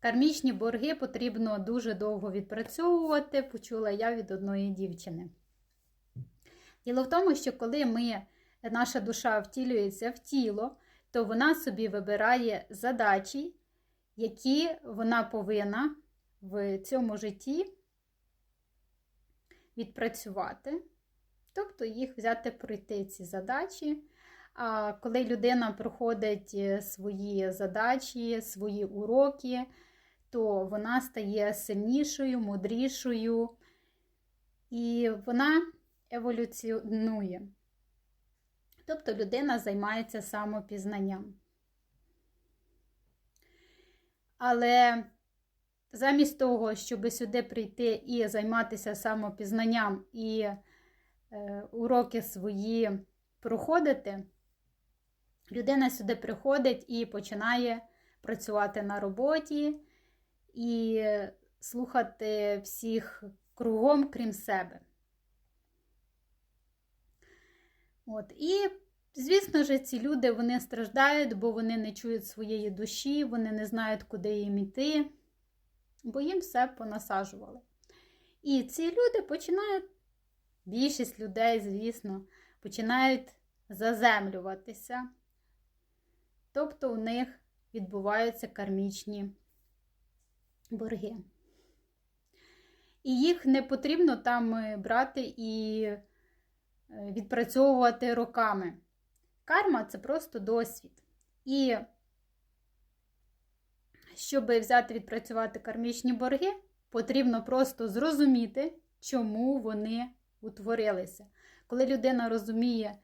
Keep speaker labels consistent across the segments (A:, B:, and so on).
A: Кармічні борги потрібно дуже довго відпрацьовувати, почула я від одної дівчини. Діло в тому, що коли ми, наша душа втілюється в тіло, то вона собі вибирає задачі, які вона повинна в цьому житті відпрацювати, тобто їх взяти пройти ці задачі. А коли людина проходить е, свої задачі, свої уроки, то вона стає сильнішою, мудрішою, і вона еволюціонує. Тобто людина займається самопізнанням. Але замість того, щоб сюди прийти і займатися самопізнанням і е, уроки свої проходити, людина сюди приходить і починає працювати на роботі і слухати всіх кругом, крім себе. От. І, звісно ж, ці люди вони страждають, бо вони не чують своєї душі, вони не знають, куди їм йти, бо їм все понасаджували. І ці люди починають, більшість людей, звісно, починають заземлюватися. Тобто у них відбуваються кармічні борги. І їх не потрібно там е, брати і відпрацьовувати роками. Карма це просто досвід. І щоб взяти відпрацювати кармічні борги, потрібно просто зрозуміти, чому вони утворилися. Коли людина розуміє,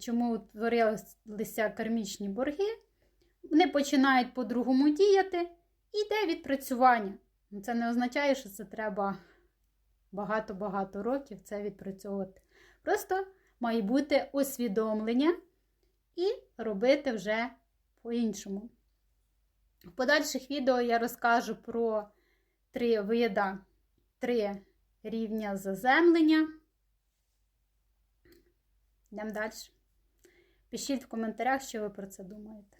A: чому утворилися кармічні борги, вони починають по-другому діяти, і йде відпрацювання. Це не означає, що це треба багато-багато років це відпрацьовувати. Просто має бути усвідомлення і робити вже по-іншому. В подальших відео я розкажу про три вида, три рівня заземлення. Йдемо далі. Пишіть в коментарях, що ви про це думаєте.